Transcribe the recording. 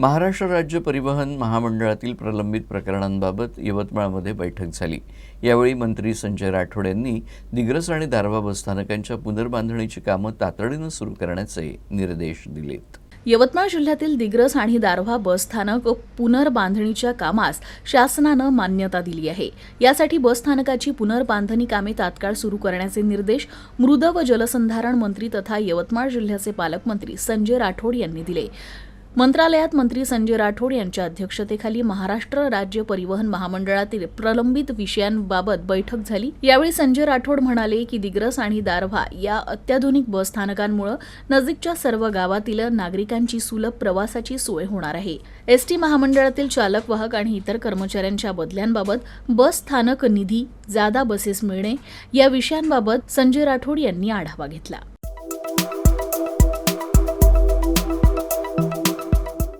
महाराष्ट्र राज्य परिवहन महामंडळातील प्रलंबित प्रकरणांबाबत यवतमाळमध्ये बैठक झाली. यावेळी मंत्री संजय राठोड यांनी दिग्रस आणि दारवा बसस्थानकांच्या पुनर्बांधणीची कामं तातडीनं सुरू करण्याचे निर्देश दिलेत. यवतमाळ जिल्ह्यातील दिग्रस आणि दारव्हा बसस्थानक पुनर्बांधणीच्या कामास शासनानं मान्यता दिली आहे. यासाठी बसस्थानकाची पुनर्बांधणी कामे तात्काळ सुरू करण्याचे निर्देश मृद व जलसंधारण मंत्री तथा यवतमाळ जिल्ह्याचे पालकमंत्री संजय राठोड यांनी दिले. मंत्रालयात मंत्री संजय राठोड यांच्या अध्यक्षतेखाली महाराष्ट्र राज्य परिवहन महामंडळातील प्रलंबित विषयांबाबत बैठक झाली. यावेळी संजय राठोड म्हणाले की दिग्रस आणि दारव्हा या अत्याधुनिक बसस्थानकांमुळे नजीकच्या सर्व गावातील नागरिकांची सुलभ प्रवासाची सोय होणार आहे. एसटी महामंडळातील चालक वाहक आणि इतर कर्मचाऱ्यांच्या बदल्यांबाबत बस स्थानक निधी जादा बसेस मिळणे या विषयांबाबत संजय राठोड यांनी आढावा घेतला.